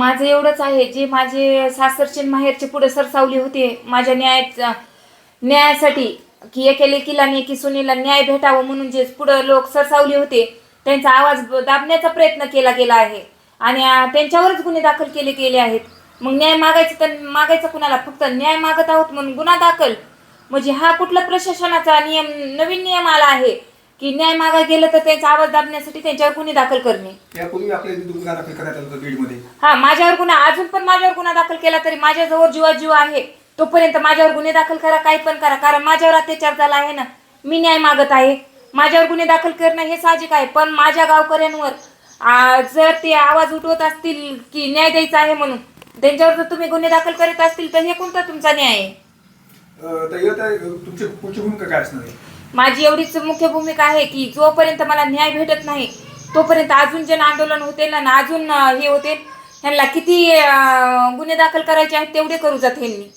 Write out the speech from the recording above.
माझं एवढंच आहे जे माझे सासरचे माहेरचे पुढे सरसावली होते माझ्या न्यायाचा न्यायासाठी की एका लेकीला आणि एकी सुनीला न्याय भेटावं म्हणून जे पुढं लोक सरसावले होते त्यांचा आवाज दाबण्याचा प्रयत्न केला गेला आहे. आणि त्यांच्यावरच गुन्हे दाखल केले गेले आहेत. मग न्याय मागायचं तर मागायचं कुणाला? फक्त न्याय मागत आहोत म्हणून गुन्हा दाखल. म्हणजे हा कुठला प्रशासनाचा नियम नवीन नियम आला आहे? की न्याय मागाय गेलं तर त्यांचा आवाज दाबण्यासाठी त्यांच्यावर गुन्हे दाखल करणे. यापूर्वी आपल्या इथे गुन्हा दाखल करण्यात आला होता बीडमध्ये. हा माझ्यावर गुन्हा अजून पण माझ्यावर गुन्हा दाखल केला तरी माझ्याजवळ जीवा जीव आहे. तोपर्यंत माझ्यावर गुन्हे दाखल करा काही पण करा कारण माझ्यावर अत्याचार झाला आहे ना. मी न्याय मागत आहे. माझ्यावर गुन्हे दाखल करणं हे साहजिक आहे पण माझ्या गावकऱ्यांवर आ, जर ते आवाज उठवत असतील की न्याय द्यायचा आहे म्हणून त्यांच्यावर जर तुम्ही गुन्हे दाखल करीत असतील तर हे कोणता तुमचा न्याय आहे? तर तुमची पुढची भूमिका काय असणार आहे? माझी एवढीच मुख्य भूमिका आहे की जोपर्यंत मला न्याय भेटत नाही तोपर्यंत अजून जन आंदोलन होते ना अजून हे होते. ह्यांना किती गुन्हे दाखल करायचे आहेत तेवढे करू जात ह्यांनी.